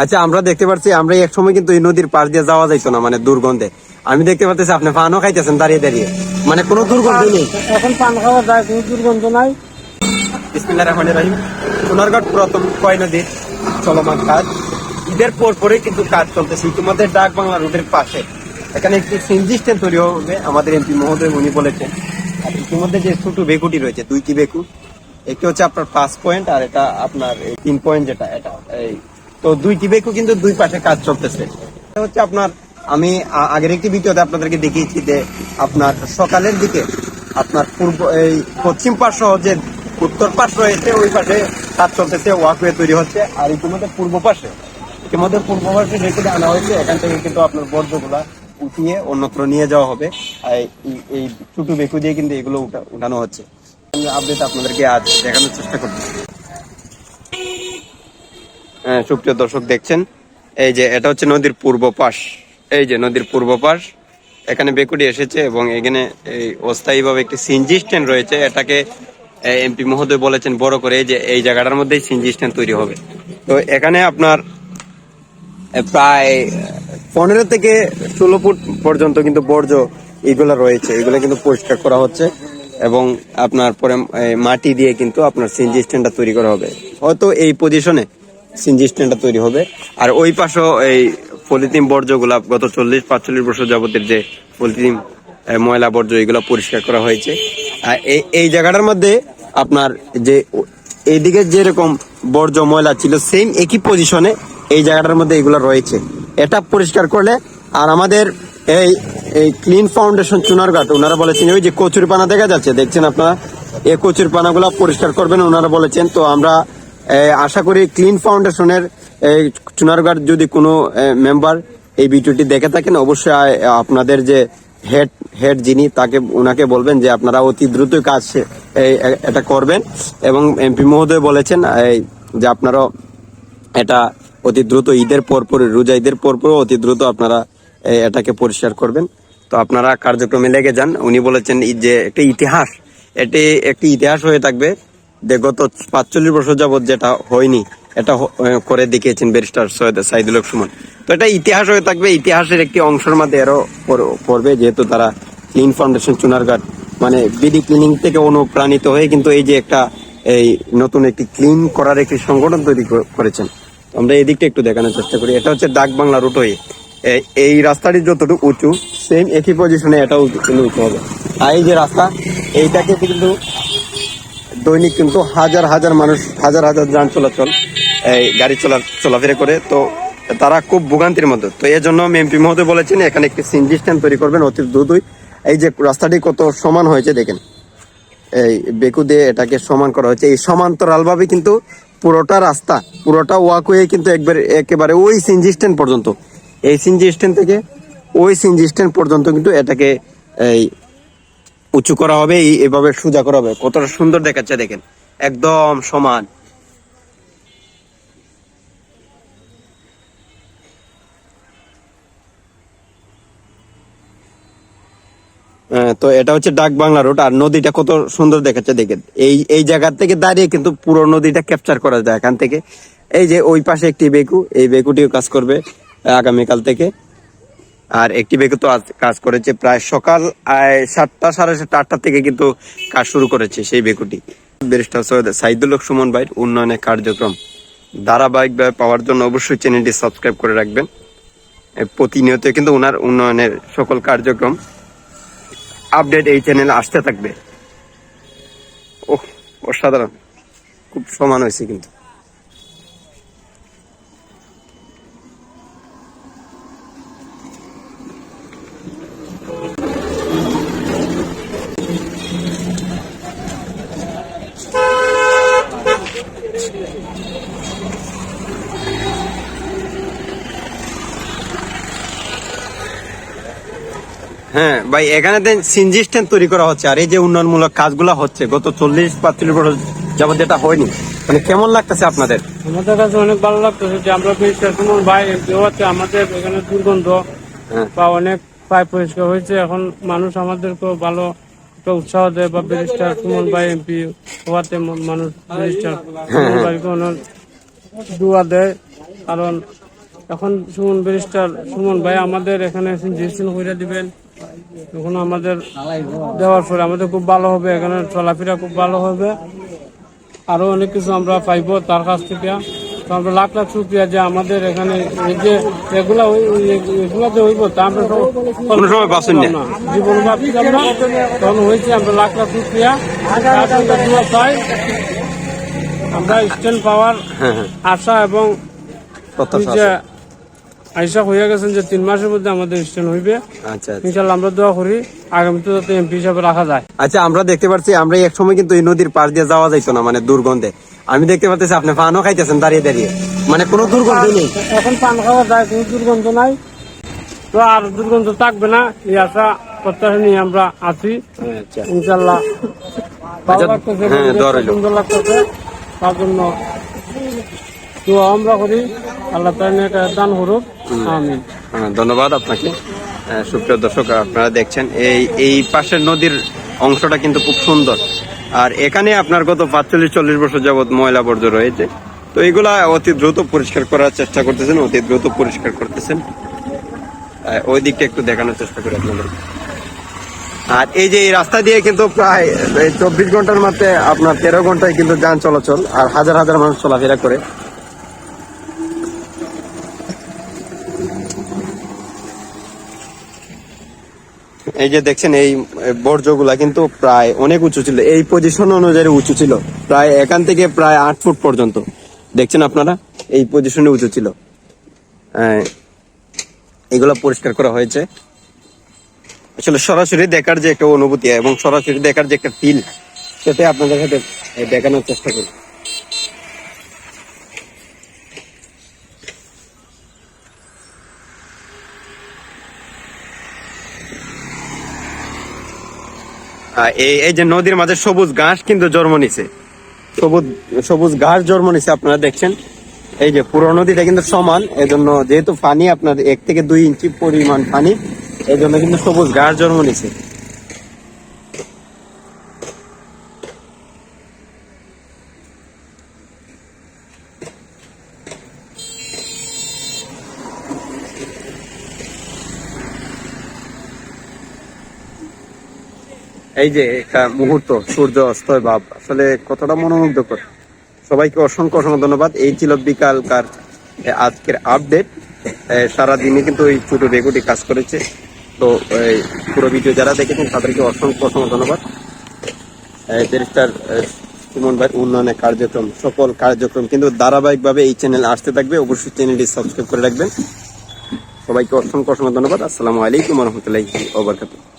আচ্ছা আমরা দেখতে পাচ্ছি আমরা এক সময় কিন্তু এই নদীর পাশ দিয়ে যাওয়া যাইতো না মানে দুর্গন্ধে। আমি দেখতে পাচ্ছি আপনি পানও খাইতেছেন দাঁড়িয়ে দাঁড়িয়ে। মানে কোনো দুর্গন্ধ নেই। এখন পান খাওয়া যায় কোনো দুর্গন্ধ নাই। বিসমিল্লাহ রহমান রহিম। সোনারগড় পুরাতন কয় নদীর চলমান কাজ? ঈদের পর পরে কিন্তু কাজ চলতেছে। ইতিমধ্যে ডাক বাংলা রুটের পাশে। এখানে একটি সিনজি স্ট্যান্ড তৈরি হবে আমাদের এমপি মহোদয় উনি বলেছেন। আর ইতিমধ্যে যে ছোট বেকুটি রয়েছে দুইটি বেকু একটি হচ্ছে আপনার পাঁচ পয়েন্ট আর এটা আপনার তিন পয়েন্ট যেটা এটা এই তো দুইটি বেকু কিন্তু দুই পাশে কাজ চলতেছে। হচ্ছে আপনার, আমি আগের একটি ভিডিওতে আপনাদেরকে দেখিয়েছি যে আপনার সকালের দিকে আপনার পূর্ব, এই পশ্চিম পার্শ্ব যে উত্তর পাশ রয়েছে ওই পাশে কাজ চলতেছে ওয়াকওয়ে তৈরি হচ্ছে, আর ইতিমধ্যে পূর্ব পাশে ইতিমধ্যে পূর্ব পাশে রেখে আনা হয়েছে, এখান থেকে কিন্তু আপনার বর্জ্যগুলা উঠিয়ে অন্যত্র নিয়ে যাওয়া হবে, আর এই- টুটু বেকু দিয়ে কিন্তু এগুলো উঠানো হচ্ছে। আপডেট আপনাদেরকে আজ দেখানোর চেষ্টা হ্যাঁ সুপ্রিয় দর্শক দেখছেন? এই যে, এটা হচ্ছে নদীর পূর্ব পাশ। এই যে, নদীর পূর্ব পাশ। এখানে বেকুটি এসেছে এবং এখানে এই অস্থায়ীভাবে একটি সিনজি স্ট্যান্ড রয়েছে। এটাকে এমপি মহোদয় বলেছেন, বড় করে যে এই জায়গাটার মধ্যেই সিনজি স্ট্যান্ড তৈরি হবে। তো এখানে আপনার প্রায়, পনেরো থেকে ষোলো ফুট পর্যন্ত কিন্তু বর্জ্য এগুলা রয়েছে। এগুলো কিন্তু পরিষ্কার করা হচ্ছে এবং আপনার পরে মাটি দিয়ে কিন্তু আপনার সিনজি স্ট্যান্ডটা তৈরি করা হবে। হয়তো এই পজিশনে সিনজি স্ট্যান্ডটা তৈরি হবে। আর ওই পাশেও এই পলিথিন বর্জ্যগুলা গত চল্লিশ, পাঁচচল্লিশ বছর যাবতের যে পলিথিন ময়লা বর্জ্য, এগুলো পরিষ্কার করা হয়েছে। আর এই এই জায়গাটার মধ্যে আপনার যে, এইদিকে যেরকম বর্জ্য, ময়লা ছিল সেম একই পজিশনে এই জায়গাটার মধ্যে এগুলো রয়েছে। এটা পরিষ্কার করলে, আর আমাদের এই এই ক্লিন ফাউন্ডেশন চুনারঘাট ওনারা বলেছেন, ওই যে কচুর পানা দেখা যাচ্ছে, দেখছেন আপনারা? এই কচুর পানাগুলো পরিষ্কার করবেন, ওনারা বলেছেন। তো আমরা আশা করি ক্লিন ফাউন্ডেশনের চুনারঘাট যদি কোনো মেম্বার এই ভিডিওটি দেখে থাকেন, অবশ্যই আপনাদের যে হেড হেড যিনি তাকে ওনাকে বলবেন যে আপনারা অতি দ্রুত কাজ এটা করবেন। এবং এমপি মহোদয় বলেছেন যে আপনারাও এটা অতি দ্রুত ঈদের পর পর, রোজা ঈদের পর পর অতি দ্রুত আপনারা এটাকে পরিষ্কার করবেন। তো আপনারা কার্যক্রমে লেগে যান। উনি বলেছেন যে একটা ইতিহাস, এটি একটি ইতিহাস হয়ে থাকবে। যে গত পাঁচচল্লিশ বছর যাবত যেটা হয়নি, এটা করে দেখিয়েছেন ব্যারিস্টার সৈয়দ সাইদুল সুমন। তো এটা ইতিহাস হয়ে থাকবে, ইতিহাসের একটি অংশের মধ্যে এরও পড়বে, যেহেতু তারা ক্লিন ফাউন্ডেশন চুনারঘাট মানে বিডি ক্লিনিং থেকে অনুপ্রাণিত হয়ে কিন্তু এই যে একটা, এই নতুন একটি ক্লিন করার একটি সংগঠন তৈরি করেছেন। আমরা এই দিকটা একটু দেখানোর চেষ্টা করি। এটা হচ্ছে ডাক বাংলা রুট হয়ে। এই রাস্তাটি যতটুকু উঁচু সেম একই পজিশনে এটাও কিন্তু উঁচু হবে। আর এই যে রাস্তা, এইটাকে কিন্তু দৈনিক কিন্তু হাজার হাজার মানুষ, হাজার হাজার যান চলাচল, এই গাড়ি চলা চলাফেরা করে। তো তারা খুব ভোগান্তির মধ্যে। তো এই জন্য এমপি মহোদয় বলেছেন, এখানে একটি সিনজি স্ট্যান্ড তৈরি করবেন অতি দ্রুতই। এই যে রাস্তাটি কত সমান হয়েছে দেখেন। এই বেকু দিয়ে এটাকে সমান করা হয়েছে। এই সমান্তরালভাবে কিন্তু পুরোটা রাস্তা, পুরোটা ওয়াকওয়ে কিন্তু একবারে একেবারে ওই সিনজি স্ট্যান্ড পর্যন্ত। এই সিনজি স্ট্যান্ড থেকে ওই সিনজি স্ট্যান্ড পর্যন্ত কিন্তু এটাকে এই উঁচু করা হবে এভাবে সোজা করা হবে। কতটা সুন্দর দেখাচ্ছে দেখেন। একদম সমান। হ্যাঁ, তো এটা হচ্ছে ডাক বাংলা রোড আর নদীটা কত সুন্দর দেখাচ্ছে দেখেন। এই এই জায়গা থেকে দাঁড়িয়ে কিন্তু পুরো নদীটা ক্যাপচার করা যায় এখান থেকে। এই যে ওই পাশে একটি বেকু এই বেকুটিও কাজ করবে আগামীকাল থেকে। আর একটি বেকু তো কাজ করেছে প্রায় সকাল সাতটা সাড়ে সাতটা, আটটা থেকে কিন্তু কাজ শুরু করেছে সেই বেকুটি ব্যারিস্টার সৈয়দ সাইদুল হক সুমন ভাইয়ের উন্নয়নের কার্যক্রম। ধারাবাহিকভাবে পাওয়ার জন্য অবশ্যই চ্যানেলটি সাবস্ক্রাইব করে রাখবেন। প্রতিনিয়ত কিন্তু ওনার উন্নয়নের সকল কার্যক্রম আপডেট এই চ্যানেলে আসতে থাকবে। ওহ, অসাধারণ। খুব সমান হয়েছে কিন্তু। হ্যাঁ ভাই এখানে দেন সিনজি স্ট্যান্ড তৈরি করা হচ্ছে আর এই যে উন্নয়নমূলক কাজগুলো হচ্ছে গত চল্লিশ পাঁচচল্লিশ বছর যাবত যেটা হয়নি মানে কেমন লাগতেছে আপনাদের? আমাদের কাছে অনেক ভালো লাগতেছে যে আমরা সুমন ভাই হচ্ছে আমাদের এখানে দুর্গন্ধ হ্যাঁ। বা অনেক পায় পরিষ্কার হয়েছে এখন মানুষ আমাদেরকেও ভালো একটা উৎসাহ দেয় বা ব্যারিস্টার সুমন ভাই এমপি হওয়াতে মানুষ ব্যারিস্টার সুমন ভাইকে অনেক দুয়া দেয় কারণ এখন সুমন ব্যারিস্টার সুমন ভাই আমাদের এখানে জিএসটি করে দিবেন তখন আমাদের দেওয়ার পরে আমাদের খুব ভালো হবে এখানে চলাফেরা খুব ভালো হবে। আরও অনেক কিছু আমরা পাইবো তার কাছ থেকে। তো আমরা লাখ লাখ শুক্রিয়া যে আমাদের এখানে এই যে এগুলা এগুলা যে হইব তা আমরা। জীবন ভাবছিলাম না। তখন হয়েছে আমরা লাখ লাখ শুক্রিয়া। চাই আমরা স্ট্যান্ড পাওয়ার হ্যাঁ হ্যাঁ। আশা এবং প্রত্যাশা। আইসা হইয়া গেছেন যে তিন মাসের মধ্যে আমাদের স্ট্যান্ড হইবে। আচ্ছা আচ্ছা। ইনশাল্লাহ আমরা দোয়া করি আগামীতে যাতে এমপি হিসাবে রাখা যায়। আচ্ছা আমরা দেখতে পাচ্ছি আমরা এক সময় কিন্তু এই নদীর পার দিয়ে যাওয়া যাইতো না মানে দুর্গন্ধে। আমি দেখতে পাচ্ছি আপনি পানও খাইতেছেন দাঁড়িয়ে দাঁড়িয়ে। মানে কোনো দুর্গন্ধ নেই। এখন পান খাওয়া যায় কোনো দুর্গন্ধ নাই। তো আর দুর্গন্ধ থাকবে না এই আশা প্রত্যাশা নিয়ে আমরা আছি। আচ্ছা। ইনশাল্লাহ। ভালো আচ্ছা, লাগতেছে হ্যাঁ, সুন্দর লাগতেছে। তার জন্য দোয়া আমরা করি। আল্লাহ এটা দান করুক। আমিন। হ্যাঁ, ধন্যবাদ আপনাকে। সুপ্রিয় দর্শক আপনারা দেখছেন এই এই পাশের নদীর অংশটা কিন্তু খুব সুন্দর। আর এখানে আপনার গত পাঁচচল্লিশ চল্লিশ বছর যাবত ময়লা বর্জ্য রয়েছে। তো এগুলা অতি দ্রুত পরিষ্কার করার চেষ্টা করতেছেন অতি দ্রুত পরিষ্কার করতেছেন। ওই দিকটা একটু দেখানোর চেষ্টা করি আপনাদের। আর এই যে এই রাস্তা দিয়ে কিন্তু প্রায় চব্বিশ ঘণ্টার মধ্যে আপনার তেরো ঘন্টায় কিন্তু যান চলাচল আর হাজার হাজার মানুষ চলাফেরা করে। এই যে দেখছেন, এই বর্জ্যগুলা কিন্তু প্রায় অনেক উঁচু ছিল। এই পজিশন অনুযায়ী উঁচু ছিল। প্রায় এখান থেকে প্রায় আট ফুট পর্যন্ত। দেখছেন আপনারা? এই পজিশনে উঁচু ছিল। এগুলা পরিষ্কার করা হয়েছে। আসলে সরাসরি দেখার যে একটা অনুভূতি এবং সরাসরি দেখার যে একটা ফিল সেটাই আপনাদের সাথে দেখানোর চেষ্টা করি এই যে নদীর মাঝে সবুজ ঘাস কিন্তু জন্ম নিছে। সবুজ সবুজ ঘাস জন্ম নিছে, আপনারা দেখছেন। এই যে পুরো নদীটা কিন্তু সমান, এজন্য যেহেতু পানি আপনার এক থেকে দুই ইঞ্চি পরিমাণ পানি এই কিন্তু সবুজ ঘাস জন্ম নিছে। এই যে একটা মুহূর্ত, সূর্য, অস্তয়, ভাব, আসলে কতটা মনোমুগ্ধকর। সবাইকে অসংখ্য অসংখ্য ধন্যবাদ। এই ছিল বিকালকার আজকের আপডেট সারা দিনে কিন্তু এই ছোট বেগুটি কাজ করেছে। তো পুরো ভিডিও যারা দেখেছেন, তাদেরকে অসংখ্য অসংখ্য ধন্যবাদ। ব্যারিস্টার সুমন ভাই উন্নয়নের কার্যক্রম, সকল কার্যক্রম কিন্তু ধারাবাহিকভাবে এই চ্যানেল আসতে থাকবে। অবশ্যই চ্যানেলটি সাবস্ক্রাইব করে রাখবেন। সবাইকে অসংখ্য অসংখ্য ধন্যবাদ। আসসালামু আলাইকুম রহমতুল্লাহি ওবরকাতুহ